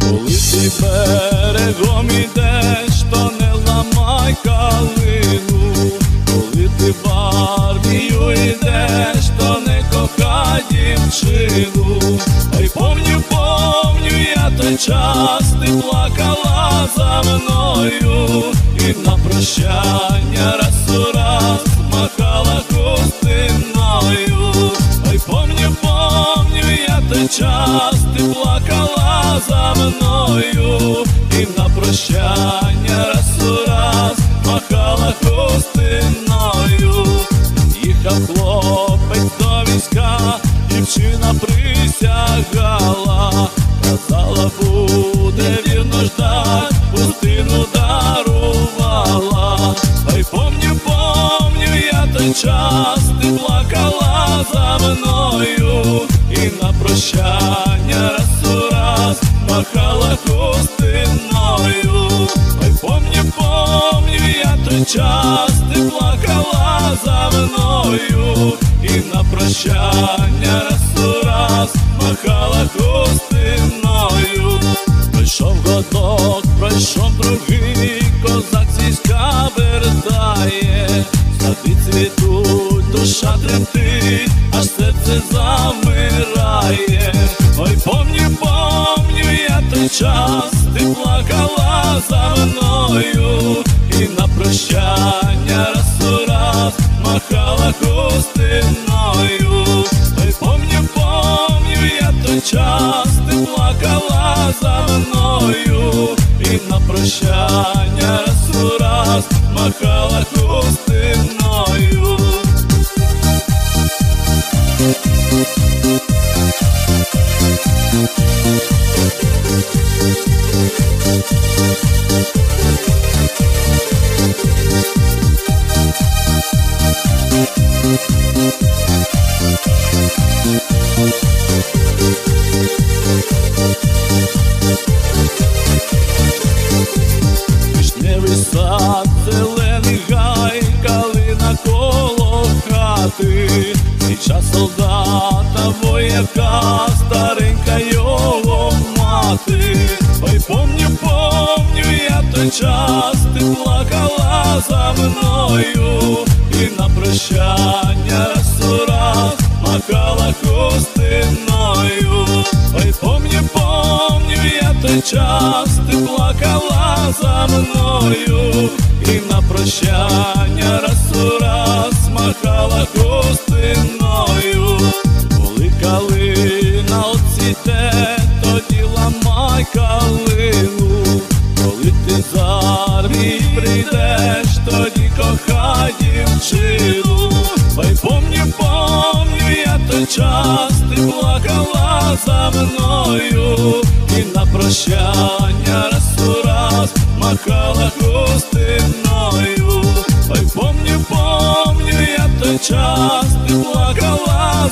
Коли ти берегом ідеш, то не ламай калину, коли ти в армію йдеш, то не кохай дівчину. Ай помню, помню, я той час, ти плакала за мною, і на прощання прощання раз у раз махала хустиною. Їхав хлопець до війська, дівчина присягала, казала, буде вірно ждать, пустину прощання раз у раз махала хустиною. Пройшов годок, пройшов другий, козак зійська вертає, сади цвітуть, душа тремтить, аж серце замирає. Ой, помню, помню, я той час, ти плакала за мною, прощання раз у раз махала хустиною. Вишневий сад, зелений гай, калина коло хати, Свіча солдата, вояка, старенька його мати. Ой, помню, помню, я той час, ти плакала за мною, і на прощання раз махала хустиною. Ой, помню, помню, я той час, за мною, і на прощання раз у раз махала хустиною. Коли калина оцвіте, тоді ламай калину, коли ти з армії прийдеш, тоді кохай дівчину. Ой, помню, помню, я той час, ти плакала за мною, і на прощання раз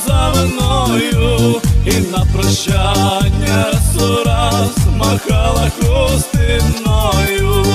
за мною і на прощання сураз махала хустиною.